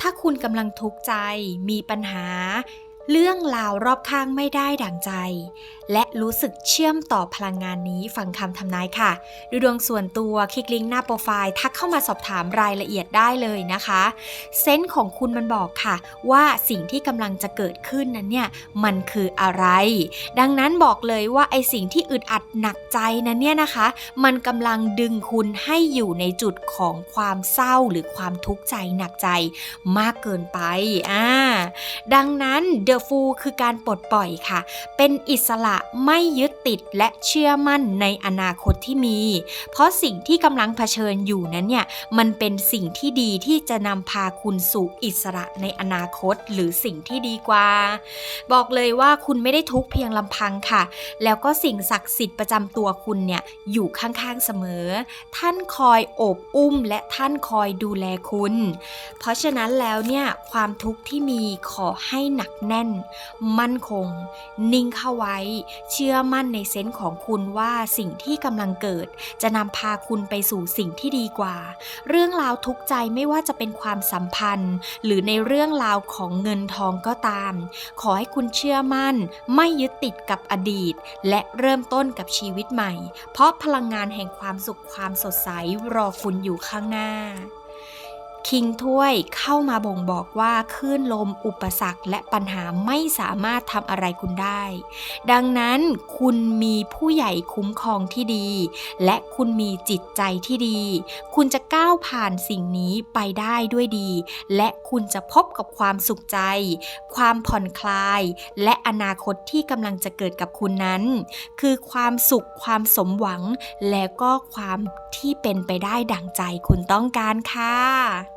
ถ้าคุณกำลังทุกข์ใจ มีปัญหา เรื่องราวรอบข้างไม่ได้ดั่งใจ และรู้สึกเชื่อมต่อพลังงานนี้ฟังคำทำนายค่ะ ดูดวงส่วนตัวคลิกลิงก์หน้าโปรไฟล์ ทักเข้ามาสอบถามรายละเอียดได้เลยนะคะ เซนส์ของคุณมันบอกค่ะ ว่าสิ่งที่กำลังจะเกิดขึ้นนั้นเนี่ยมันคืออะไร ดังนั้นบอกเลยว่าไอสิ่งที่อึดอัดหนักใจนั้นเนี่ยนะคะ มันกำลังดึงคุณให้อยู่ในจุดของความเศร้าหรือความทุกข์ใจหนักใจมากเกินไปอ่าดังนั้นเ The Fool คือการปลดปล่อยค่ะ เป็นอิสระไม่ยึดติดและเชื่อมั่นในอนาคตที่มี เพราะสิ่งที่กำลังเผชิญอยู่นั้นเนี่ยมันเป็นสิ่งที่ดีที่จะนำพาคุณสู่อิสระในอนาคตหรือสิ่งที่ดีกว่า บอกเลยว่าคุณไม่ได้ทุกเพียงลำพังค่ะ แล้วก็สิ่งศักดิ์สิทธิ์ประจำตัวคุณเนี่ยอยู่ข้างๆเสมอ ท่านคอยโอบอุ้มและท่านคอยดูแลคุณ เพราะฉะนั้นแล้วเนี่ยความทุกข์ที่มีขอให้หนักแน่นมั่นคง นิ่งเข้าไว้ เชื่อมั่นในเซนส์ของคุณว่าสิ่งที่กำลังเกิด จะนำพาคุณไปสู่สิ่งที่ดีกว่า เรื่องราวทุกใจไม่ว่าจะเป็นความสัมพันธ์ หรือในเรื่องราวของเงินทองก็ตาม ขอให้คุณเชื่อมั่น ไม่ยึดติดกับอดีต และเริ่มต้นกับชีวิตใหม่ เพราะพลังงานแห่งความสุขความสดใสรอคุณอยู่ข้างหน้า คิงถ้วยเข้ามาบ่งบอกว่าคลื่นลมอุปสรรคและปัญหาไม่สามารถทำอะไรคุณได้ ดังนั้นคุณมีผู้ใหญ่คุ้มครองที่ดี และคุณมีจิตใจที่ดี คุณจะก้าวผ่านสิ่งนี้ไปได้ด้วยดี และคุณจะพบกับความสุขใจ ความผ่อนคลาย และอนาคตที่กำลังจะเกิดกับคุณนั้น คือความสุขความสมหวัง และก็ความที่เป็นไปได้ดั่งใจคุณต้องการค่ะ